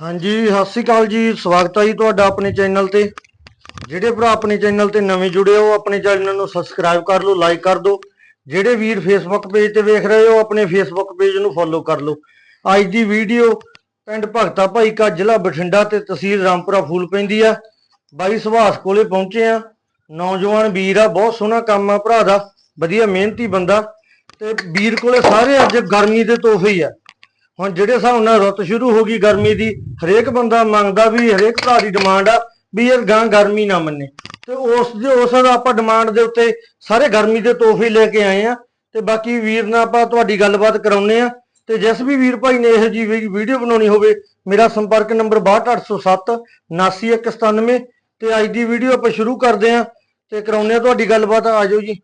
ਹਾਂਜੀ, ਸਤਿ ਸ਼੍ਰੀ ਅਕਾਲ ਜੀ। ਸਵਾਗਤ ਹੈ ਜੀ ਤੁਹਾਡਾ ਆਪਣੇ ਚੈਨਲ ਤੇ। ਜਿਹੜੇ ਭਰਾ ਆਪਣੇ ਚੈਨਲ ਤੇ ਨਵੇਂ ਜੁੜੇ ਹੋ, ਆਪਣੇ ਚੈਨਲ ਨੂੰ ਸਬਸਕ੍ਰਾਈਬ ਕਰ ਲਓ ਲਾਈਕ ਕਰ ਦਿਓ। ਜਿਹੜੇ ਵੀਰ ਫੇਸਬੁੱਕ ਪੇਜ ਤੇ ਵੇਖ ਰਹੇ ਹੋ, ਆਪਣੇ ਫੇਸਬੁੱਕ ਪੇਜ ਨੂੰ ਫੋਲੋ ਕਰ ਲਓ। ਅੱਜ ਦੀ ਵੀਡੀਓ ਪਿੰਡ ਭਗਤਾ ਭਾਈ ਕਾ ਜ਼ਿਲ੍ਹਾ ਬਠਿੰਡਾ ਤੇ ਤਹਿਸੀਲ ਰਾਮਪੁਰਾ, ਫੂਲ ਪੈਂਦੀ ਆ। ਬਾਈ ਸੁਭਾਸ਼ ਕੋਲੇ ਪਹੁੰਚੇ ਆ। ਨੌਜਵਾਨ ਵੀਰ ਆ, ਬਹੁਤ ਸੋਹਣਾ ਕੰਮ ਆ ਭਰਾ ਦਾ। ਵਧੀਆ ਮਿਹਨਤੀ ਬੰਦਾ। ਤੇ ਵੀਰ ਕੋਲੇ ਸਾਰੇ ਅੱਜ ਗਰਮੀ ਦੇ ਤੋਹਫੇ ਆ। ਹੁਣ ਜਿਹੜੇ ਹਿਸਾਬ ਨਾਲ ਰੁੱਤ ਸ਼ੁਰੂ ਹੋ ਗਈ ਗਰਮੀ ਦੀ, ਹਰੇਕ ਬੰਦਾ ਮੰਗਦਾ ਵੀ ਹਰੇਕ ਭਰਾ ਦੀ ਡਿਮਾਂਡ ਆ ਵੀ ਇਹ ਗਾਂ ਗਰਮੀ ਨਾ ਮੰਨੇ। ਤੇ ਉਸ ਦੇ, ਉਸ ਦਾ ਆਪਾਂ ਡਿਮਾਂਡ ਦੇ ਉੱਤੇ ਸਾਰੇ ਗਰਮੀ ਦੇ ਤੋਹਫੇ ਲੈ ਕੇ ਆਏ ਆ। ਤੇ ਬਾਕੀ ਵੀਰ ਨਾਲ ਆਪਾਂ ਤੁਹਾਡੀ ਗੱਲਬਾਤ ਕਰਾਉਨੇ ਆ। ਤੇ ਜਿਸ ਵੀ ਵੀਰ ਭਾਈ ਨੇ ਇਹੋ ਜੀ ਵੀਡੀਓ ਬਣਾਉਣੀ ਹੋਵੇ, ਮੇਰਾ ਸੰਪਰਕ ਨੰਬਰ 62807 79197 ਤੇ ਅੱਜ ਦੀ ਵੀਡੀਓ ਆਪਾਂ ਸ਼ੁਰੂ ਕਰਦੇ ਆ। ਤੇ ਕਰਾਉਨੇ ਆ ਤੁਹਾਡੀ ਗੱਲਬਾਤ ਆਜੋ ਜੀ।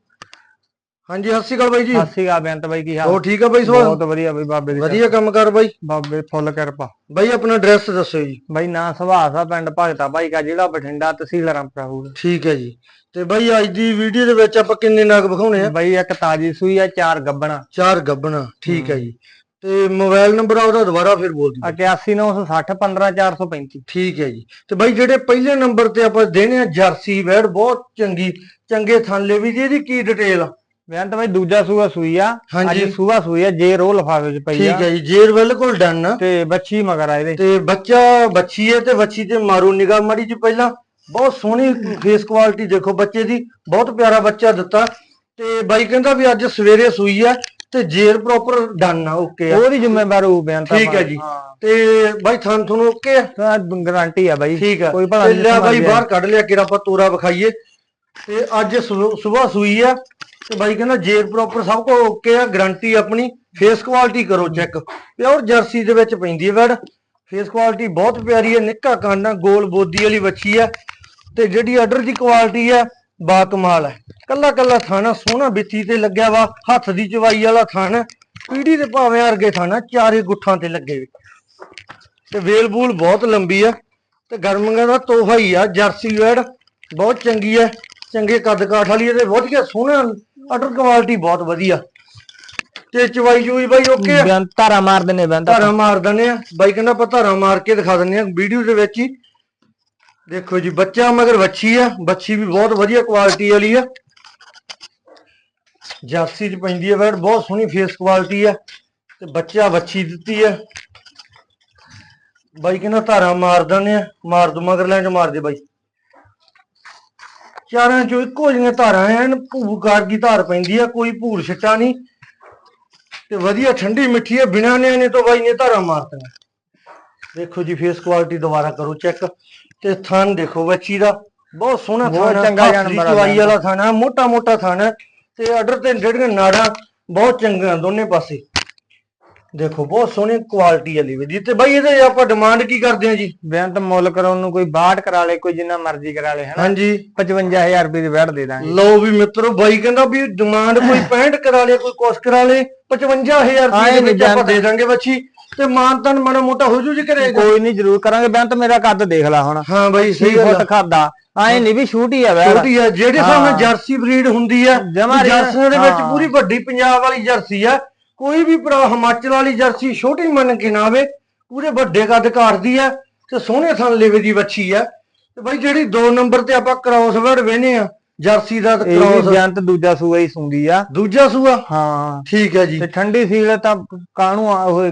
ਹਾਂਜੀ ਸਤਿ ਸ਼੍ਰੀ ਅਕਾਲ ਬਾਈ ਜੀ। ਸਤਿ ਸ਼੍ਰੀ ਅਕਾਲ ਬੇਅੰਤ ਬਾਈ ਕੀ ਹਾਲ? ਹੋਰ ਠੀਕ ਆ ਬਾਈ ਸਵਾਲ? ਬਹੁਤ ਵਧੀਆ ਬਈ ਬਾਬੇ ਦੀ ਵਧੀਆ ਕੰਮ ਕਰ ਬਾਈ। ਬਾਬੇ ਫੁੱਲ ਕਿਰਪਾ। ਬਾਈ ਆਪਣਾ ਐਡਰੈਸ ਦੱਸੋ ਜੀ। ਬਾਈ ਨਾਂ ਸੁਭਾਸ ਆ ਪਿੰਡ ਭਗਤਾ ਭਾਈ ਕਾ ਜ਼ਿਲ੍ਹਾ ਬਠਿੰਡਾ ਤਹਿਸੀਲ ਰਾਮਪੁਰਾ ਹੋਊਗਾ। ਠੀਕ ਹੈ ਜੀ। ਤੇ ਬਾਈ ਅੱਜ ਦੀ ਵੀਡੀਓ ਦੇ ਵਿੱਚ ਆਪਾਂ ਕਿੰਨੇ ਨਗ ਵਿਖਾਉਣੇ ਆ? ਬਾਈ ਇੱਕ ਤਾਜੀ ਸੂਈ ਆ ਚਾਰ ਗੱਬਣਾ। ਚਾਰ ਗੱਬਣਾ ਠੀਕ ਹੈ। ਜੀ। ਤੇ ਮੋਬਾਈਲ ਨੰਬਰ ਆ ਉਹਦਾ ਦੁਬਾਰਾ ਫਿਰ ਬੋਲ ਦਿਓ। 81960 15435 ਠੀਕ ਹੈ ਜੀ। ਤੇ ਬਾਈ ਜਿਹੜੇ ਪਹਿਲੇ ਨੰਬਰ ਤੇ ਆਪਾਂ ਦੇਣੇ ਆ ਜਰਸੀ ਵੈੜ ਬਹੁਤ ਚੰਗੀ ਚੰਗੇ ਥਾਂਲੇ ਵੀ ਜੀ ਇਹਦੀ ਕੀ ਡਿਟੇਲ ਆ? ਬੇਅੰਤ ਬਾਈ ਦੂਜਾ ਸੂਆ ਸੂਈ ਆ। ਹਾਂਜੀ। ਅੱਜ ਸੂਆ ਸੂਈ ਆ ਜੇ ਰੋ ਲਫਾਵੇ ਚ ਪਈ ਆ। ਠੀਕ ਹੈ ਜੀ ਜੇਰ ਬਿਲਕੁਲ ਡਨ ਤੇ ਬੱਚੀ ਮਗਰ ਆ ਇਹਦੇ। ਤੇ ਬੱਚਾ ਬੱਚੀ ਹੈ ਤੇ ਬੱਚੀ ਤੇ ਮਾਰੋ ਨਿਗਾਹ ਮਾੜੀ ਜੀ ਪਹਿਲਾਂ। ਬਹੁਤ ਸੋਹਣੀ ਫੇਸ ਕੁਆਲਿਟੀ ਦੇਖੋ ਬੱਚੇ ਦੀ ਬਹੁਤ ਪਿਆਰਾ ਬੱਚਾ ਦਿੱਤਾ। ਤੇ ਬਾਈ ਕਹਿੰਦਾ ਵੀ ਅੱਜ ਸਵੇਰੇ ਸੂਈ ਆ ਤੇ ਜੇਰ ਪ੍ਰੋਪਰ ਡਨ ਆ ਓਕੇ ਆ। ਉਹਦੀ ਜ਼ਿੰਮੇਵਾਰ ਹੋਊ ਬੇਅੰਤ ਠੀਕ ਹੈ ਜੀ। ਤੇ ਬਾਈ ਥਾਂ ਤੁਹਾਨੂੰ ਓਕੇ ਆ? ਗਾਰੰਟੀ ਆ ਬਾਈ। ਠੀਕ ਆ। ਕੋਈ ਭਲਾ ਤੇ ਨਹੀਂ ਲਿਆ ਬਾਈ ਬਾਹਰ ਕੱਢ ਲਿਆ ਕਿਰਾ ਆਪਾਂ ਤੋਰਾ ਵਿਖਾਈਏ। ਤੇ ਅੱਜ ਸਵੇਰ ਸੂਈ ਆ। ਤੇ ਬਾਈ ਕਹਿੰਦਾ ਜੇਰ ਪ੍ਰੋਪਰ ਸਭ ਕੁਝ ਓਕੇ ਆ ਗਾਰੰਟੀ ਆਪਣੀ ਫੇਸ ਕੁਆਲਿਟੀ ਕਰੋ ਚੈੱਕ ਪਿਓਰ ਜਰਸੀ ਦੇ ਵਿੱਚ ਪੈਂਦੀ ਹੈ ਵੈੜ। ਫੇਸ ਕੁਆਲਿਟੀ ਬਹੁਤ ਪਿਆਰੀ ਹੈ, ਨਿੱਕਾ ਕੰਨ ਗੋਲ ਬੋਦੀ ਵਾਲੀ ਵੱਛੀ ਆ ਤੇ ਜਿਹੜੀ ਆਰਡਰ ਦੀ ਕੁਆਲਿਟੀ ਆ ਬਾ ਕਮਾਲ ਹੈ। ਕੱਲਾ ਕੱਲਾ ਥਾਣਾ, ਸੋਹਣਾ ਬਿੱਤੀ ਤੇ ਲੱਗਿਆ ਵਾ, ਹੱਥ ਦੀ ਚਵਾਈ ਵਾਲਾ ਥਾਣਾ, ਪੀੜੀ ਦੇ ਭਾਵੇਂ ਅਰਗੇ ਥਾਣਾ, ਚਾਰੇ ਗੁੱਠਾਂ ਤੇ ਲੱਗੇ ਵੇ ਤੇ ਵੇਲ ਬੂਲ ਬਹੁਤ ਲੰਬੀ ਆ ਤੇ ਗਰਮੀਆਂ ਦਾ ਤੋਹਫਾ ਹੀ ਆ ਜਰਸੀ ਵੈੜ, ਬਹੁਤ ਚੰਗੀ ਹੈ। ਚੰਗੇ ਕੱਦ ਕਾਠ ਵਾਲੀ ਆ ਤੇ ਬਹੁਤ ਸੋਹਣਾ ਆਰਡਰ ਕੁਆਲਿਟੀ ਬਹੁਤ ਵਧੀਆ। ਤੇ ਚਵਾਈ ਚੂਈ ਬਾਈ ਓਕੇ ਆ? ਬੇਅੰਤ ਧਾਰਾ ਮਾਰ ਦਿੰਨੇ ਬੇਅੰਤ ਧਾਰਾ। ਮਾਰ ਦਿੰਦੇ ਆ। ਬਾਈ ਕਹਿੰਦਾ ਆਪਾਂ ਧਾਰਾ ਮਾਰ ਕੇ ਦਿਖਾ ਦਿੰਦੇ ਆ ਵੀਡੀਓ ਦੇ ਵਿੱਚ ਹੀ। ਦੇਖੋ ਜੀ ਬੱਚਾ ਮਗਰ ਵੱਛੀ ਆ। ਬੱਚੀ ਵੀ ਬਹੁਤ ਵਧੀਆ ਕੁਆਲਿਟੀ ਵਾਲੀ ਆ। ਜਰਸੀ ਚ ਪੈਂਦੀ ਆ ਵੈੜ ਬਹੁਤ ਸੋਹਣੀ ਫੇਸ ਕੁਆਲਿਟੀ ਆ। ਤੇ ਬੱਚਾ ਵੱਛੀ ਦਿੱਤੀ ਆ। ਬਾਈ ਕਹਿੰਦਾ ਧਾਰਾ ਮਾਰ ਦਿੰਦੇ ਆ। ਮਾਰ ਦੂ ਮਗਰ ਲੈਣ ਚ ਮਾਰ ਦੇ ਬਾਈ। ਚਾਰਾਂ ਚੋਂ ਇੱਕੋ ਜਿਹੀਆਂ ਧਾਰਾਂ ਐਨ ਭੂਕਾਰ ਦੀ ਧਾਰ ਪੈਂਦੀ ਆ ਕੋਈ ਭੂਰ ਛਿੱਟਾ ਨਹੀਂ। ਤੇ ਵਧੀਆ ਠੰਡੀ ਮਿੱਠੀ ਹੈ ਬਿਨਾਂ ਨਿਆਣੇ ਤੋਂ ਬਾਈ ਨੇ ਧਾਰਾ ਮਾਰਤੀਆਂ। ਦੇਖੋ ਜੀ ਫੇਸ ਕੁਆਲਿਟੀ ਦੁਬਾਰਾ ਕਰੋ ਚੈੱਕ ਤੇ ਥਣ ਦੇਖੋ ਬੱਚੀ ਦਾ। ਬਹੁਤ ਸੋਹਣਾ ਥਣ ਚੰਗਾ ਜਾਨਵਰ ਆ। ਵਾਲਾ ਥਣ ਹੈ ਮੋਟਾ ਮੋਟਾ ਥਣ ਹੈ ਤੇ ਆਰਡਰ ਤੇ ਜਿਹੜੀਆਂ ਨਾੜਾਂ ਬਹੁਤ ਚੰਗੀਆਂ ਦੋਨੇ ਪਾਸੇ। ਦੇਖੋ ਬਹੁਤ ਸੋਹਣੀ ਕੁਆਲਿਟੀ ਵਾਲੀ ਵੀ ਜੀ ਤੇ ਬਾਈ ਇਹਦੇ ਆਪਾਂ ਡਿਮਾਂਡ ਕੀ ਕਰਦੇ ਆ ਜੀ? ਬੇਅੰਤ ਮੁੱਲ ਕਰਾਉਣ ਨੂੰ ਕੋਈ 62 ਕਰਾ ਲੇ ਕੋਈ ਜਿੰਨਾ ਮਰਜ਼ੀ ਕਰਾ ਲੇ ਹਨਾ? ਹਾਂਜੀ। 55000 ਰੁਪਏ ਦੀ ਵੈਟ ਦੇ ਦਾਂਗੇ। ਲਓ ਵੀ ਮਿੱਤਰੋ ਬਾਈ ਕਹਿੰਦਾ ਵੀ ਡਿਮਾਂਡ ਕੋਈ 65 ਕਰਾ ਲੇ ਕੋਈ ਕੁਛ ਕਰਾ ਲੇ 55000 ਹਾਂ, ਰੁਪਏ ਦੇ ਵਿੱਚ ਆਪਾਂ ਦੇ ਦਾਂਗੇ ਬੱਚੀ ਤੇ ਮਾਨਤਨ ਮਾੜਾ ਮੋਟਾ ਹੋ ਜੂ ਜੀ ਕਰੇਗਾ ਕੋਈ ਨਹੀਂ ਜ਼ਰੂਰ ਕਰਾਂਗੇ ਬੇਅੰਤ ਮੇਰਾ ਕੱਦ ਦੇਖ ਲੈ ਹੁਣ। ਹਾਂ ਬਾਈ 6 ਸਹੀ ਗੱਲ ਫੁੱਟ ਖਾਦਾ। ਐ ਨਹੀਂ ਵੀ ਛੂਟੀ ਆ ਵੈਟ ਛੋਟੀ ਆ ਜਿਹੜੇ ਹਾਂ। ਜਰਸੀ ਬਰੀਡ ਹੁੰਦੀ ਆ ਜਮਾਂ ਜਰਸੀਆਂ ਦੇ ਵਿੱਚ ਹਾਂ। ਪੂਰੀ ਵੱਡੀ ਪੰਜਾਬ ਵਾਲੀ ਜਰਸੀ ਆ। ਕੋਈ ਵੀ ਭਰਾ ਹਿਮਾਚਲ ਵਾਲੀ ਜਰਸੀ ਛੋਟੀ ਮੰਨ ਕੇ ਨਾ ਆਵੇ ਪੂਰੇ ਵੱਡੇ ਕੱਦ ਘਾੜਦੀ ਆ ਤੇ ਸੋਹਣੇ ਥਣ ਲੇਵੇ ਦੀ ਵੱਛੀ ਆ ਤੇ ਬਾਈ ਜਿਹੜੀ 2 ਨੰਬਰ ਤੇ ਆਪਾਂ ਕ੍ਰਾਸ ਵਰਡ ਵੇਨੇ ਆ ਜਰਸੀ ਦਾ ਕ੍ਰਾਸ ਬੇਅੰਤ ਦੂਜਾ ਸੂਆ ਹੀ ਸੁੰਦੀ ਆ। ਦੂਜਾ ਸੂਆ? ਹਾਂ। ਠੀਕ ਹੈ ਜੀ। ਤੇ ਠੰਡੀ ਸੀਲ ਤਾਂ ਕਾਣੂ ਆ ਉਹ?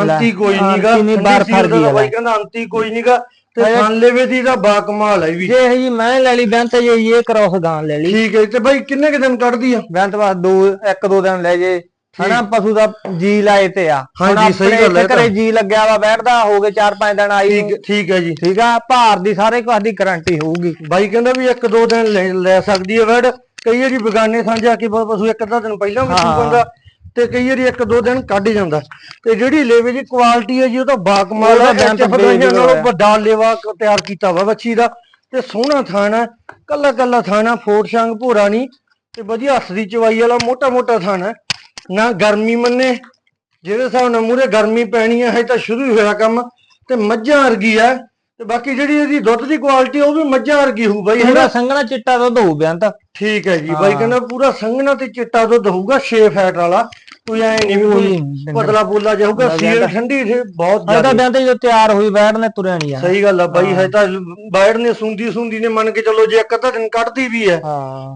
ਅੰਤੀ ਕੋਈ ਨਹੀਂਗਾ ਅੰਤੀ ਨੀ, ਬਾਹਰ ਫੜ ਗਈ ਆ ਬਾਈ। ਕਹਿੰਦਾ ਅੰਤੀ ਕੋਈ ਨਹੀਂਗਾ ਤੇ ਥਣ ਲੇਵੇ ਦੀ ਦਾ ਬਾ ਕਮਾਲ ਹੈ ਵੀ। ਜੇ ਇਹ ਜੀ ਮੈਂ ਲੈ ਲਈ ਬੇਅੰਤ ਜੇ ਇਹ ਕ੍ਰੋਸ ਗਾਂ ਲੈ ਲਈ। ਠੀਕ ਹੈ ਤੇ ਬਾਈ ਕਿੰਨੇ ਕੁ ਦਿਨ ਕੱਢਦੀ ਆ? ਬੇਅੰਤ ਬਸ ਦੋ ਇੱਕ ਦੋ ਦਿਨ ਲੈ ਜੇ। ਹਨਾ ਪਸ਼ੂ ਦਾ ਜੀ ਲਾਏ ਤੇ ਆ। ਹੁਣ ਹਾਂਜੀ, ਸਹੀ ਗੱਲ ਹੈ ਘਰੇ ਜੀ ਲੱਗਿਆ ਵਾ ਬੈਠਦਾ ਹੋ ਗਏ 4-5 ਦਿਨ ਆਈ। ਠੀਕ ਠੀਕ ਹੈ ਜੀ। ਠੀਕ ਆ ਭਾਰ ਦੀ ਸਾਰੇ ਕੁਝ ਦੀ ਗਾਰੰਟੀ ਹੋਊਗੀ। ਬਾਈ ਕਹਿੰਦਾ ਵੀ ਇੱਕ ਦੋ ਦਿਨ ਲੈ ਸਕਦੀ ਹੈ ਵੜ। ਕਈ ਵਾਰੀ ਬਗਾਨੇ ਜਾ ਕੇ ਪਸ਼ੂ ਇੱਕ ਅੱਧਾ ਦਿਨ ਪਹਿਲਾਂ ਵੀ ਹਾਂ। ਸੂਪਾਂਦਾ ਤੇ ਕਈ ਵਾਰੀ ਇੱਕ ਦੋ ਦਿਨ ਕੱਢ ਜਾਂਦਾ। ਤੇ ਜਿਹੜੀ ਲੇਵੇ ਦੀ ਕੁਆਲਿਟੀ ਹੈ ਜੀ ਉਹ ਤਾਂ ਬਾਕਮਾਲ ਹੈ ਬੇਅੰਤ ਐਚ ਫਦਾਈਆਂ ਬੇਜੋੜ ਨਾਲੋਂ। ਵੱਡਾ ਲੇਵਾ ਤਿਆਰ ਕੀਤਾ ਵਾ ਬੱਚੀ ਦਾ। ਤੇ ਸੋਹਣਾ ਥਾਣਾ ਕੱਲਾ ਕੱਲਾ ਥਾਣਾ ਫੋਟ ਸ਼ੰਗ ਭੂਰਾ ਨਹੀਂ ਤੇ ਵਧੀਆ ਹੱਥ ਦੀ ਚਵਾਈ ਵਾਲਾ ਮੋਟਾ ਮੋਟਾ ਥਾਣਾ ਨਾ ਗਰਮੀ ਮੰਨੇ ਜਿਹੜੇ ਹਿਸਾਬ ਨਾਲ ਮੂਰੇ ਗਰਮੀ ਪੈਣੀ ਹੈ ਹਜੇ ਤਾਂ ਸ਼ੁਰੂ ਹੀ ਹੋਇਆ ਕੰਮ ਤੇ ਮੱਝਾਂ ਵਰਗੀ ਹੈ ਤੇ ਬਾਕੀ ਜਿਹੜੀ ਇਹਦੀ ਦੁੱਧ ਦੀ ਕੁਆਲਿਟੀ ਉਹ ਵੀ ਮੱਝਾਂ ਵਰਗੀ ਹੋਊ ਬਾਈ ਇਹਦਾ ਸੰਘਣਾ ਚਿੱਟਾ ਦੁੱਧ ਹੋਊ ਬੇਅੰਤ ਠੀਕ ਹੈ ਜੀ ਬਾਈ ਕਹਿੰਦਾ ਪੂਰਾ ਸੰਘਣਾ ਤੇ ਚਿੱਟਾ ਦੁੱਧ ਹੋਊਗਾ 6 ਫੈਟ ਵਾਲਾ। ਕੋਈ ਐ ਨਹੀਂ ਵੀ ਕੋਈ ਪਤਲਾ ਬੋਲਾ ਜਿਹਾ ਹੋਊਗਾ ਸੀਲ ਠੰਡੀ ਸੀ ਬਹੁਤ ਤਾਂ ਜ਼ਿਆਦਾ। ਬਿਆਨ ਤੇ ਜੋ ਤਿਆਰ ਹੋਈ ਬੈਠ ਨੇ ਤੁਰਿਆ ਨਹੀਂ ਆ। ਸਹੀ ਗੱਲ ਆ ਬਾਈ ਹੈ। ਤਾਂ ਬਾਇਰ ਨੇ ਸੁੰਦੀ ਸੁੰਦੀ ਨੇ ਮੰਨ ਕੇ ਚੱਲੋ ਜੇ ਇੱਕ ਅੱਧਾ ਦਿਨ ਕੱਢਦੀ ਵੀ ਹੈ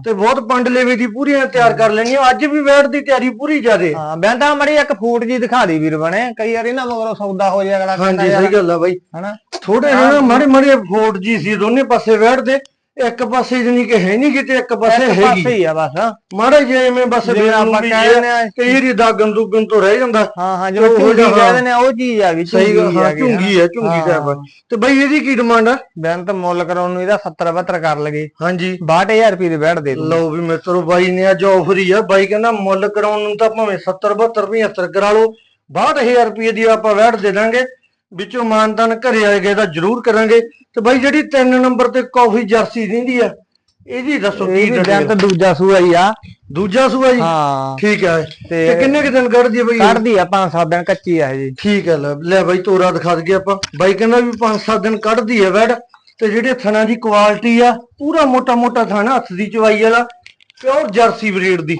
ਤੇ ਬਹੁਤ ਪੰਡ ਲੇਵੇ ਦੀ ਪੂਰੀਆਂ ਤਿਆਰ ਕਰ ਲੈਣੀਆਂ ਅੱਜ ਵੀ ਵੈਟ ਦੀ ਤਿਆਰੀ ਪੂਰੀ ਜ਼ਿਆਦੇ। ਹਾਂ ਤਾਂ ਮੜੀ ਇੱਕ ਫੂਟ ਜੀ ਦਿਖਾ ਦੀ ਵੀਰ ਬਣੇ। ਕਈ ਵਾਰੀ ਨਾ ਮਗਰੋਂ ਸੌਦਾ ਹੋ ਜਾਏ ਅਗਲਾ ਹਾਂਜੀ ਸਹੀ ਗੱਲ ਆ ਬਾਈ। ਹਨਾ? ਥੋੜੇ ਨਾ ਮਾੜੇ ਮਾੜੇ ਫੋਟ ਜੀ ਸੀ ਦੋਨੇ ਪਾਸੇ ਵੈਟ ਦੇ ਇੱਕ ਪਾਸੇ ਜਣੀ ਕਿ ਹੈ ਨਹੀਂ ਕਿਤੇ ਇੱਕ ਪਾਸੇ ਇੱਕ ਹੈਗੀ। ਪਾਸੇ ਹੀ ਆ ਬਸ। ਹਾਂ ਮਾੜੇ ਜਿਵੇਂ ਬਸ ਜਿਵੇਂ ਆਪਾਂ ਕਹਿ ਜੇ ਦਿੰਦੇ ਆ ਕਈ ਵਾਰੀ ਦਾਗਨ ਦੁਗਨ ਤੋਂ ਰਹਿ ਜਾਂਦਾ। ਹਾਂ ਜਿਵੇਂ ਉਹ ਝੁੰਗੀ ਜਿਹਾ, ਕਹਿ ਦਿੰਦੇ ਆ ਉਹ ਚੀਜ਼ ਆ ਗਈ ਸਹੀ ਹਾਂ ਆ ਝੁੰਗੀ ਹੈ ਝੁੰਗੀ ਹਾਂ। ਸਾਹਿਬ ਤੇ ਬਾਈ ਇਹਦੀ ਕੀ ਡਿਮਾਂਡ ਆ? ਬਿਆਨ ਤਾਂ ਮੁੱਲ ਕਰਾਉਣ ਨੂੰ ਇਹਦਾ 70 72 ਕਰ ਲਗੇ। ਹਾਂਜੀ। 62000 ਰੁਪਏ ਦੇ ਬੈਠ ਦੇ ਲਓ ਵੀ ਮਿੱਤਰੋ ਬਾਈ ਨੇ ਅੱਜ ਆਫਰ ਹੀ ਆ। ਬਾਈ ਕਹਿੰਦਾ ਮੁੱਲ ਕਰਾਉਣ ਨੂੰ ਤਾਂ ਭਾਵੇਂ 70 72 75 ਕਰਾ ਲਓ। 62000 ਰੁਪਏ ਦੀ ਆਪਾਂ ਵੈਟ ਦੇ ਦਾਂਗੇ। ਵਿੱਚੋਂ ਮਾਨਦਾਨ ਘਰੇ ਆਏਗਾ ਤਾਂ ਜ਼ਰੂਰ ਕਰਾਂਗੇ। ਤੇ ਬਾਈ ਜਿਹੜੀ 3 ਨੰਬਰ ਤੇ ਕਾਫੀ ਜਰਸੀ ਦਿੰਦੀ ਆ ਇਹਦੀ ਦੱਸੋ ਕੀ ਇਹ? ਤਾਂ ਦੂਜਾ ਸੂਆ ਹੀ ਆ। ਦੂਜਾ ਸੂਆ ਜੀ? ਹਾਂ। ਠੀਕ ਹੈ ਤੇ ਕਿੰਨੇ ਕੁ ਦਿਨ ਕੱਢਦੀ ਆ ਬਾਈ? ਕੱਢਦੀ ਆ ਪੰਜ ਸੱਤ ਦਿਨ ਕੱਚੀ ਆ ਜੀ। ਠੀਕ ਹੈ ਲੈ ਬਾਈ ਤੋਰਾ ਦਿਖਾ ਦਈਏ ਆਪਾਂ। ਬਾਈ ਕਹਿੰਦਾ ਵੀ 5-7 ਦਿਨ ਕੱਢਦੀ ਹੈ ਵੈੜ ਤੇ ਜਿਹੜੇ ਥਣਾ ਦੀ ਕੁਆਲਿਟੀ ਆ ਪੂਰਾ ਮੋਟਾ ਮੋਟਾ ਥਾਣਾ ਹੱਥ ਦੀ ਚਵਾਈ ਵਾਲਾ ਪਿਓਰ ਜਰਸੀ ਬਰੀਡ ਦੀ।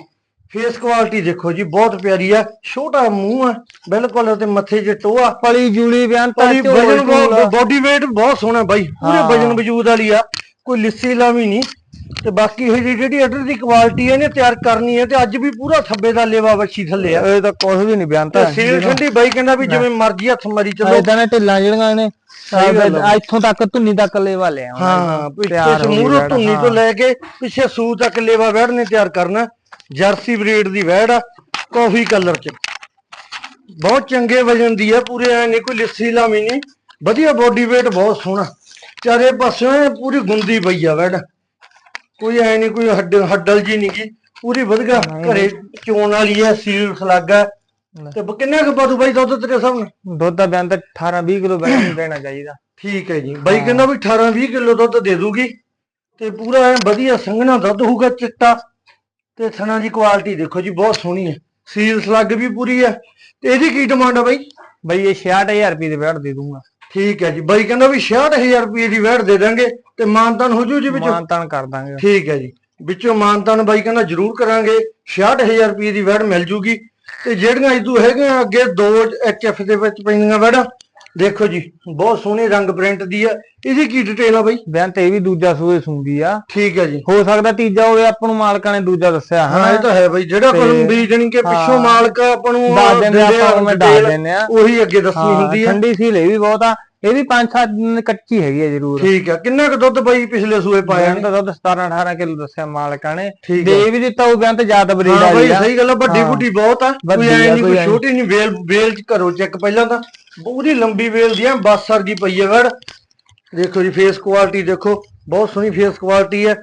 ਫੇਸ ਕੁਆਲਿਟੀ ਦੇਖੋ ਜੀ ਬਹੁਤ ਪਿਆਰੀ ਆ ਛੋਟਾ ਮੂੰਹ ਆ ਬਿਲਕੁਲ ਤੇ ਮੱਥੇ 'ਚ ਟੋਆ ਪਲੀ ਜੂਲੀ ਬਿਆਨ ਤਾਂ ਵਜਨ। ਬੋਡੀ weight ਬਹੁਤ ਸੋਹਣਾ ਬਾਈ ਪੂਰੇ। ਵਜਨ ਵਜੂਦ ਵਾਲੀ ਆ ਕੋਈ ਲਿੱਸੀ ਲਾਵੀ ਨਹੀਂ ਤੇ ਬਾਕੀ ਇਹ ਜਿਹੜੀ- ਜਿਹੜੀ ਅਡਰ ਦੀ ਕੁਆਲਿਟੀ ਹੈ ਇਹਨੇ ਤਿਆਰ ਕਰਨੀ ਹੈ ਤੇ ਅੱਜ ਵੀ ਪੂਰਾ ਥੱਬੇ ਦਾ ਲੇਵਾ ਵੱਛੀ ਥੱਲੇ ਆ। ਇਹ ਤਾਂ ਕੁਝ ਵੀ ਨਹੀਂ ਬਿਆਨ ਤੇ ਤਾਂ ਸੇਲ ਠੰਡੀ ਬਾਈ ਕਹਿੰਦਾ ਵੀ ਜਿਵੇਂ ਮਰਜ਼ੀ ਹੱਥ ਮਾਰੀ ਚੱਲੋ। ਇਦਾਂ ਨੇ ਢਿੱਲਾਂ ਜਿਹੜੀਆਂ ਨੇ ਇੱਥੋਂ ਤੱਕ ਧੁੰਨੀ ਤੱਕ ਲੈਵਾ ਲਿਆ ਹਾਂ ਪਿੱਛੇ ਸਮੂਰੋ ਧੁੰਨੀ ਤੋਂ ਲੈ ਕੇ ਪਿੱਛੇ ਸੂ ਤੱਕ ਲੇਵਾ ਵੈੜ ਨੇ ਤਿਆਰ ਕਰਨਾ। ਜਰਸੀ ਬਰੀਡ ਦੀ ਵੈੜ ਆ ਕਾਫੀ ਕਲਰ ਚ। ਬਹੁਤ ਚੰਗੇ ਵਜਨ ਦੀ ਆ ਪੂਰੇ ਐ ਨਹੀਂ ਕੋਈ ਲਿੱਸੀ ਲਾਵੀ ਨਹੀਂ। ਵਧੀਆ ਬੋਡੀ weight ਬਹੁਤ ਸੋਹਣਾ। ਚਾਰੇ ਪਾਸਿਓਂ ਐਂ ਪੂਰੀ ਗੁੰਦੀ ਪਈ ਆ ਵੈੜ ਕੋਈ ਐ ਨਹੀਂ ਕੋਈ ਹੱਡ ਹੱਡਲ ਜੀ ਨਹੀਂ ਗੀ। ਪੂਰੀ ਵਧੀਆ ਘਰੇ ਚੋਣ ਵਾਲੀ ਆ ਸੀਲ ਸਲਾਗਾ। ਤੇ ਬ- ਕਿੰਨਾ ਕੁ ਪਾਦੂ ਬਾਈ ਦੁੱਧ ਤੇਰੇ ਸਾਹਮਣੇ? ਦੁੱਧ ਦਾ ਬਿਆਨ ਤਾਂ 18 20 ਕਿਲੋ ਬਿਆਨ ਨੂੰ ਦੇਣਾ ਚਾਹੀਦਾ। ਠੀਕ ਹੈ ਜੀ। ਬਾਈ ਕਹਿੰਦਾ ਵੀ 18 20 ਕਿਲੋ ਦੁੱਧ ਦੇ ਦੂਗੀ। ਤੇ ਪੂਰਾ ਐ ਵਧੀਆ ਸੰਘਣਾ ਦੁੱਧ ਹੋਊਗਾ ਚਿੱਟਾ। ਤੇ ਥਣਾ ਦੀ ਕੁਆਲਿਟੀ ਦੇਖੋ ਜੀ ਬਹੁਤ ਸੋਹਣੀ ਹੈ ਸੀਲ ਸਲੱਗ ਵੀ ਪੂਰੀ ਹੈ ਤੇ ਇਹਦੀ ਕੀ ਡਿਮਾਂਡ ਆ ਬਾਈ? ਬਈ ਇਹ 66000 ਰੁਪਏ ਦੇ ਬੈਠ ਦੇ ਦੂੰਗਾ ਠੀਕ ਹੈ ਜੀ। ਬਾਈ ਕਹਿੰਦਾ ਵੀ 66000 ਰੁਪਏ ਦੀ ਵੈਟ ਦੇ ਦਾਂਗੇ ਤੇ ਮਾਨਤਾਨ ਹੋ ਜੂ ਜੀ ਵਿੱਚੋਂ? ਮਾਨ ਤਾਨ ਕਰ ਦਾਂਗੇ। ਠੀਕ ਹੈ ਜੀ। ਵਿੱਚੋਂ ਮਾਨਤਾਨ ਬਾਈ ਕਹਿੰਦਾ ਜ਼ਰੂਰ ਕਰਾਂਗੇ। 66000 ਰੁਪਏ ਦੀ ਵੈਟ ਮਿਲ ਜੂਗੀ। ਤੇ ਜਿਹੜੀਆਂ ਇਦੂ ਹੈਗੀਆਂ ਅੱਗੇ ਦੋ ਐਚਐਫ ਦੇ ਵਿੱਚ ਪੈਂਦੀਆਂ ਵੈੜਾਂ ਦੇਖੋ ਜੀ ਬਹੁਤ ਸੋਹਣੇ ਰੰਗ ਪ੍ਰਿੰਟ ਦੀ ਆ। ਇਹਦੀ ਕੀ ਡਿਟੇਲ ਆ ਬਾਈ? ਬਿਆਨ ਤੇ ਇਹ ਵੀ ਦੂਜਾ ਸੂਏ ਸੁੰਦੀ ਆ। ਠੀਕ ਹੈ ਜੀ। ਹੋ ਸਕਦਾ ਤੀਜਾ ਹੋਵੇ ਆਪਾਂ ਨੂੰ ਮਾਲਕਾਂ ਨੇ ਦੂਜਾ ਦੱਸਿਆ ਹਾਂ ਇਹ ਤਾਂ ਹੈ ਬਈ ਜਿਹੜਾ ਕੋਲ ਵੀ ਜਣੀ ਕਿ ਪਿੱਛੋਂ ਹਾਂ। ਮਾਲਕ ਆਪਾਂ ਨੂੰ ਦੱਸ ਦਿੰਦੇ ਦਿੰਦੇ ਆਪਾਂ ਨੂੰ ਮੈਂ ਦੱਸ ਦਿੰਦੇ ਆ। ਉਹੀ ਅੱਗੇ ਦੱਸਣੀ ਹੁੰਦੀ ਆ। ਠੰਡੀ ਸੀ ਇਹ ਵੀ ਬਹੁਤ ਆ। ਇਹ ਵੀ 5-7 ਦਿਨ ਕੱਚੀ ਹੈਗੀ ਆ ਜ਼ਰੂਰ। ਠੀਕ ਆ। ਕਿੰਨਾ ਕੁ ਦੁੱਧ ਬਾਈ ਪਿਛਲੇ ਸੂਏ ਪਾਇਆ ਤਾਂ ਦੁੱਧ 17-18 ਕਿਲੋ ਦੱਸਿਆ ਮਾਲਕਾਂ ਨੇ। ਦੇ ਵੀ ਦਿੱਤਾ ਉਹ ਬਿਆਨ ਤੇ ਜ਼ਿਆਦਾ ਬਰੀਡ ਹਾਂ ਆ ਬਾਈ ਜੀ ਆ ਸਹੀ ਗੱਲ ਆ ਵੱਡੀ ਹਾਂ। ਬੁੱਢੀ ਬਹੁਤ ਆ। ਕੋਈ ਐ ਆ, ਨਹੀਂ ਕੋਈ ਛੋਟੀ ਨਹੀਂ ਵੇਲ ਵੇਲ ਚ ਕਰੋ ਚੈੱਕ ਪਹਿਲਾਂ ਤਾਂ। ਪੂਰੀ ਲੰਬੀ ਵੇਲ ਦੀ ਆ ਬੱਸ ਸਰਗੀ ਪਈ ਹੈ ਵੜ ਦੇਖੋ ਜੀ ਫੇਸ ਕੁਆਲਿਟੀ ਦੇਖੋ ਬਹੁਤ ਸੋਹਣੀ ਫੇਸ ਕੁਆਲਿਟੀ ਹੈ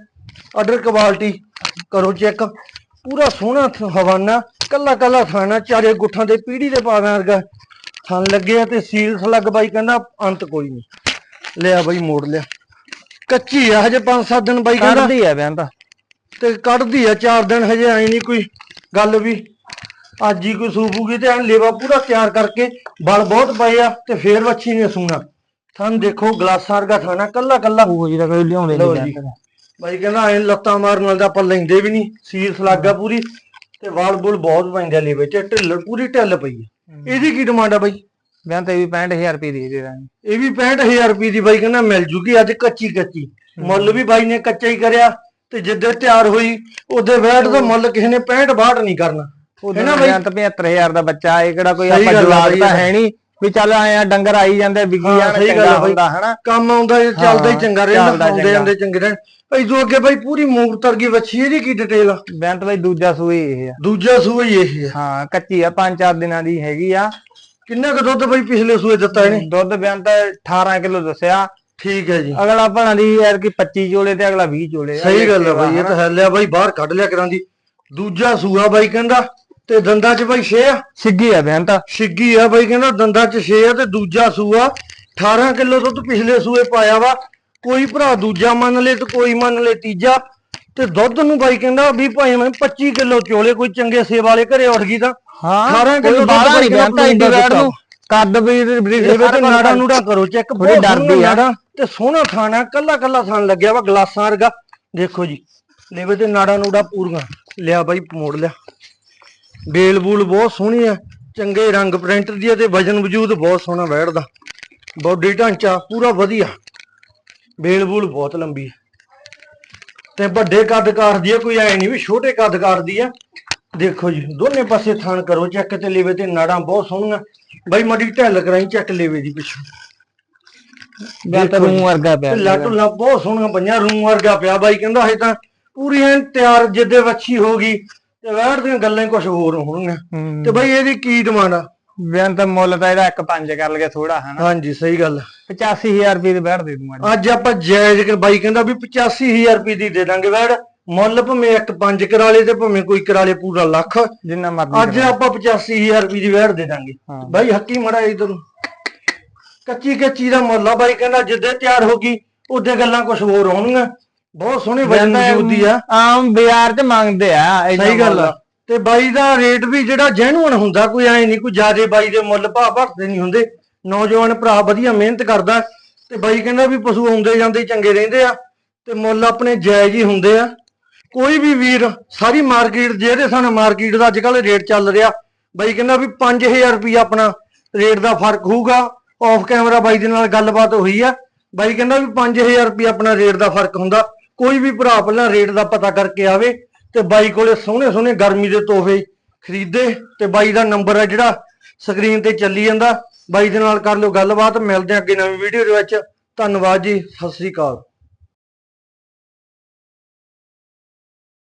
ਅਡਰ ਕੁਆਲਿਟੀ ਕਰੋ ਚੈੱਕ ਪੂਰਾ ਸੋਹਣਾ ਹਵਾਨਾ ਕੱਲਾ ਕੱਲਾ ਥਾਣਾ ਚਾਰੇ ਗੁੱਠਾਂ ਦੇ ਪੀੜੀ ਦੇ ਪਾਵੇਂ ਵਰਗਾ। ਥਣ ਲੱਗੇ ਤੇ ਸੀਲ ਸਲੱਗ ਬਾਈ ਕਹਿੰਦਾ ਅੰਤ ਕੋਈ ਨਹੀਂ ਲਿਆ ਬਾਈ ਮੋੜ ਲਿਆ। ਕੱਚੀ ਆ ਹਜੇ 5-7 ਦਿਨ ਬਾਈ ਕਹਿੰਦਾ। ਕਰਦੀ ਆ ਬਿਆਨ ਤਾਂ। ਤੇ ਕੱਢਦੀ ਆ ਚਾਰ ਦਿਨ ਹਜੇ ਆਈ ਨਹੀਂ ਕੋਈ ਗੱਲ ਵੀ। ਅੱਜ ਹੀ ਕੋਈ ਸੂਪੂਗੀ ਤੇ ਐਨ ਲੇਵਾ ਪੂਰਾ ਤਿਆਰ ਕਰਕੇ ਬਲ ਬਹੁਤ ਪਏ ਆ ਤੇ ਫੇਰ ਵੱਛੀ ਨੇ ਸੂਣਾ। ਥਣ ਦੇਖੋ ਗਲਾਸਾਂ ਵਰਗਾ ਥਾਣਾ ਕੱਲਾ ਕੱਲਾ ਉਹ ਜਿਹੜਾ ਕੋਈ ਲਿਆਉਂਦੇ ਲਓ ਨਹੀਂ ਬਾਈ ਕਹਿੰਦਾ ਐ ਲੱਤਾਂ ਮਾਰਨ ਨਾਲ ਤਾਂ ਆਪਾਂ ਲੈਂਦੇ ਵੀ ਨਹੀਂ ਸੀਰ ਸਲਾਗਾ ਪੂਰੀ ਤੇ ਵਾਲ ਬੁਲ ਬਹੁਤ ਪੈਂਦੇ ਆ ਲੇਵੇ ਚ ਢਿੱਲ ਪੂਰੀ ਢਿੱਲ ਪਈ ਆ। ਇਹਦੀ ਕੀ ਡਿਮਾਂਡ ਆ ਬਾਈ? ਬਿਆਨ ਤੇ ਇਹ ਵੀ 65000 ਰੁਪਏ ਦੇ ਦੇ ਦਾਂਗੇ। ਇਹ ਵੀ 65000 ਰੁਪਏ ਦੀ ਬਾਈ ਕਹਿੰਦਾ ਮਿਲ ਜੂਗੀ ਅੱਜ ਕੱਚੀ ਕੱਚੀ। ਮੁੱਲ ਵੀ ਬਾਈ ਨੇ ਕੱਚਾ ਹੀ ਕਰਿਆ ਤੇ ਜਿੱਦੇ ਤਿਆਰ ਹੋਈ ਉਹਦੇ ਵੈਟ ਦਾ ਮੁੱਲ ਕਿਸੇ ਨੇ 65 62 ਨਹੀਂ ਕਰਨਾ। ਉਹਦਾ ਹੈ ਨਾ ਬਾਈ? ਤਾਂ 75000 ਦਾ ਬੱਚਾ ਇਹ ਕਿਹੜਾ ਕੋਈ ਸਹੀ ਆਪਾਂ ਗੱਲ ਆ ਜਵਾਬ ਤਾਂ ਇਹ। ਹੈ ਨਹੀਂ ਵੀ ਚੱਲ ਆਇਆ ਡੰਗਰ ਆਈ ਜਾਂਦੇ ਵਿਕੀ ਹਾਂ, ਜਾਣ ਸਹੀ ਗੱਲ ਚੰਗਾ ਆ ਬਾਈ। ਹੁੰਦਾ ਹਨਾ? ਕੰਮ ਆਉਂਦਾ ਜੇ ਚੱਲਦਾ ਹੀ ਹਾਂ, ਚੰਗਾ ਰਹਿੰਦਾ ਚੱਲਦਾ ਆਉਂਦੇ ਚੰਗਾ। ਜਾਂਦੇ ਚੰਗੇ ਰਹਿਣ। ਇਦੋਂ ਅੱਗੇ ਬਾਈ ਪੂਰੀ ਮੂੰਗ ਤਰਗੀ ਵੱਛੀ ਇਹਦੀ ਕੀ ਡਿਟੇਲ ਆ? ਬਿਆਨ ਤਾਂ ਬਈ ਦੂਜਾ ਸੂਈ ਇਹ ਆ। ਦੂਜਾ ਸੂਆ ਹੀ ਇਹ ਹੈ ਹਾਂ ਕੱਚੀ ਆ 5-4 ਦਿਨਾਂ ਦੀ ਹੈਗੀ ਆ। ਕਿੰਨਾ ਕੁ ਦੁੱਧ ਬਾਈ ਪਿਛਲੇ ਸੂਏ ਦਿੱਤਾ ਇਹਨੇ? ਦੁੱਧ ਬਿਆਨ ਤਾਂ 18 ਕਿਲੋ ਦੱਸਿਆ। ਠੀਕ ਹੈ ਜੀ। ਅਗਲਾ ਭਣਾ ਦੀ ਯਾਰ ਕਿ 25 ਚੋਲੇ ਤੇ ਅਗਲਾ 20 ਚੋਲੇ। ਸਹੀ ਗੱਲ ਆ ਬਾਈ ਇਹ ਤਾਂ ਹੈ ਲਿਆ ਬਾਈ ਬਾਹਰ ਕੱਢ ਲਿਆ ਕਰਾਂ ਦੀ ਦੂਜਾ ਸੂਆ ਬਾਈ ਕਹਿੰਦਾ ਤੇ ਦੰਦਾਂ 'ਚ ਬਾਈ ਛੇ ਆ? ਸਿੱਗੀ ਆ ਬਿਆਨ ਤਾਂ। ਛਿੱਗੀ ਆ ਬਾਈ ਕਹਿੰਦਾ ਦੰਦਾਂ 'ਚ ਛੇ ਆ ਤੇ ਦੂਜਾ ਸੂਆ। 18 ਕਿਲੋ ਦੁੱਧ ਪਿਛਲੇ ਸੂਏ ਪਾਇਆ ਵਾ। ਕੋਈ ਭਰਾ ਦੂਜਾ ਮੰਨ ਲੇ ਤੇ ਕੋਈ ਮੰਨ ਲੇ ਤੀਜਾ। ਤੇ ਦੁੱਧ ਨੂੰ ਬਾਈ ਕਹਿੰਦਾ ਵੀ ਭਾਈ ਮੈਂ 25 ਕਿਲੋ ਚੋਲੇ ਕੋਈ ਚੰਗੇ ਸੇਬ ਵਾਲੇ ਘਰੇ ਉੱਠ ਗਈ ਤਾਂ। ਹਾਂ 18 ਕੋਈ ਕਿਲੋ ਦੁੱਧ ਬਾਈ ਤਾਂ ਕਹਿੰਦਾ ਇੱਡੀ ਵੈਟ ਦਿੱਤਾ। ਨੂੰ। ਕੱਦ ਵੀ ਬਰੀਡ ਇਹ ਵਿੱਚ ਨਾੜਾ ਨੂੜਾ ਕਰੋ ਚੈੱਕ ਥੋੜੀ ਡਰਦੀ ਆ। ਤੇ ਸੋਹਣਾ ਥਾਣਾ ਕੱਲਾ ਕੱਲਾ ਥਾਣ ਲੱਗਿਆ ਵਾ ਗਲਾਸਾਂ ਵਰਗਾ। ਦੇਖੋ ਜੀ ਲੇਵੇ ਤੇ ਨਾੜਾ ਨੂੜਾ ਪੂਰੀਆਂ। ਲਿਆ ਬਾਈ ਮੋੜ ਲਿਆ। ਬੇਲ ਬੂਲ ਬਹੁਤ ਸੋਹਣੀ ਆ। ਚੰਗੇ ਰੰਗ ਪ੍ਰਿੰਟ ਦੀ ਆ ਤੇ ਵਜਨ ਵਜੂਦ ਬਹੁਤ ਸੋਹਣਾ ਬੈਠਦਾ। ਬਾਡੀ ਢਾਂਚਾ ਪੂਰਾ ਵਧੀਆ। ਬੇਲ ਬੂਲ ਬਹੁਤ ਲੰਬੀ ਆ। ਤੇ ਵੱਡੇ ਕੱਦਕਾਰ ਦੀ ਆ ਕੋਈ ਐ ਨਹੀਂ ਵੀ ਛੋਟੇ ਕੱਦਕਾਰ ਦੀ ਆ। ਦੇਖੋ ਜੀ ਦੋਨੇ ਪਾਸੇ ਥਣ ਕਰੋ ਚੈੱਕ ਤੇ ਲੇਵੇ ਤੇ ਨਾੜਾਂ ਬਹੁਤ ਸੋਹਣੀਆਂ। ਬਾਈ ਮੜੀ ਢਿੱਲ ਕਰਾਈ ਚੈੱਕ ਲੇਵੇ ਦੀ ਪਿੱਛੋਂ। ਜਾਂ ਤਾਂ ਰੂੰ ਵਰਗਾ ਪਿਆ ਢਿੱਲਾ ਢੁੱਲਾ ਬਹੁਤ ਸੋਹਣੀਆਂ ਪਈਆਂ ਰੂਮ ਵਰਗਾ ਪਿਆ। ਬਾਈ ਕਹਿੰਦਾ ਹਜੇ ਤਾਂ ਪੂਰੀ ਐਨ ਤਿਆਰ ਜਿੱਦੇ ਵੱਛੀ ਹੋ ਗਈ। ਤੇ ਵੈੜ ਦੀਆਂ ਗੱਲਾਂ ਹੀ ਕੁਝ ਹੋਰ ਹੋਣਗੀਆਂ। ਹੂੰ। ਤੇ ਬਾਈ ਇਹਦੀ ਕੀ ਡਿਮਾਂਡ ਆ? ਬਿਆਨ ਤਾਂ ਮੁੱਲ ਤਾਂ ਇਹਦਾ 1.5 ਕਰ ਲਗੇ ਥੋੜਾ ਹਨਾ। ਹਾਂਜੀ ਸਹੀ ਗੱਲ 85000 ਰੁਪਏ ਦੀ ਬੈਠ ਦੇ ਦੂੰ ਅੱਜ ਆਪਾਂ ਜਾਇਜ਼ ਕਰ ਬਾਈ ਕਹਿੰਦਾ ਵੀ 85000 ਰੁਪਏ ਦੀ ਦੇ ਦਾਂਗੇ ਵੈੜ ਮੁੱਲ ਭਾਵੇਂ ਇੱਕ ਪੰਜ ਕਰਾ ਲੇ ਤੇ ਭਾਵੇਂ ਕੋਈ ਕਰਾ ਲੇ ਪੂਰਾ ਲੱਖ। ਜਿੰਨਾ ਮਰਜ਼ੀ ਅੱਜ ਆਪਾਂ 85000 ਰੁਪਏ ਦੀ ਵੈੜ ਦੇ ਦਾਂਗੇ। ਹਾਂ। ਬਾਈ ਹੱਕੀ ਮੜਾ ਇਧਰ ਨੂੰ। ਕੱਚੀ ਕੱਚੀ ਦਾ ਮੁੱਲ ਆ ਬਾਈ ਕਹਿੰਦਾ ਜਿੱਦੇ ਤਿਆਰ ਹੋ ਗਈ ਉਹਦੇ ਗੱਲਾਂ ਕੁਝ ਹੋਰ ਹੋਣਗੀਆਂ। ਬਹੁਤ ਸੋਹਣੇ ਵਜਨ ਵਜੂਦ ਦੀ ਆ। ਆਮ ਬਾਜ਼ਾਰ 'ਚ ਮੰਗਦੇ ਆ ਸਹੀ ਗੱਲ। ਆ। ਤੇ ਬਾਈ ਦਾ ਰੇਟ ਵੀ ਜਿਹੜਾ ਜੈਨੂਅਨ ਹੁੰਦਾ ਕੋਈ ਐ ਨਹੀਂ ਕੋਈ ਜ਼ਿਆਦੇ ਬਾਈ ਦੇ ਮੁੱਲ ਭਾਅ ਭਰਦੇ ਨਹੀਂ ਹੁੰਦੇ। ਨੌਜਵਾਨ ਭਰਾ ਵਧੀਆ ਮਿਹਨਤ ਕਰਦਾ। ਤੇ ਬਾਈ ਕਹਿੰਦਾ ਵੀ ਪਸ਼ੂ ਆਉਂਦੇ ਜਾਂਦੇ ਚੰਗੇ ਰਹਿੰਦੇ ਆ। ਤੇ ਮੁੱਲ ਆਪਣੇ ਜਾਇਜ਼ ਹੀ ਹੁੰਦੇ ਆ। ਕੋਈ ਵੀ ਵੀਰ ਸਾਰੀ ਮਾਰਕੀਟ ਜਿਹਦੇ ਸਾਨੂੰ ਮਾਰਕੀਟ ਦਾ ਅੱਜ ਕੱਲ ਰੇਟ ਚੱਲ ਰਿਹਾ ਬਾਈ ਕਹਿੰਦਾ ਵੀ 5000 ਰੁਪਇਆ ਆਪਣਾ ਰੇਟ ਦਾ ਫ਼ਰਕ ਹੋਊਗਾ। ਆਫ ਕੈਮਰਾ ਬਾਈ ਦੇ ਨਾਲ ਗੱਲਬਾਤ ਹੋਈ ਆ। ਬਾਈ ਕਹਿੰਦਾ ਵੀ 5000 ਰੁਪਇਆ ਆਪਣਾ ਰੇਟ ਦਾ ਫ਼ਰਕ ਹੁੰਦਾ। ਕੋਈ ਵੀ ਭਰਾ ਪਹਿਲਾਂ ਰੇਟ ਦਾ ਪਤਾ ਕਰਕੇ ਆਵੇ ਤੇ ਬਾਈ ਕੋਲੇ ਸੋਹਣੇ ਸੋਹਣੇ ਗਰਮੀ ਦੇ ਤੋਹਫੇ ਖਰੀਦੇ ਤੇ ਬਾਈ ਦਾ ਨੰਬਰ ਹੈ ਜਿਹੜਾ ਸਕਰੀਨ ਤੇ ਚੱਲੀ ਜਾਂਦਾ। ਬਾਈ ਦੇ ਨਾਲ ਕਰ ਲਿਓ ਗੱਲਬਾਤ, ਮਿਲਦੇ ਹਾਂ ਅੱਗੇ ਨਵੀਂ ਵੀਡੀਓ ਦੇ ਵਿੱਚ। ਧੰਨਵਾਦ ਜੀ, ਸਤਿ ਸ੍ਰੀ ਅਕਾਲ।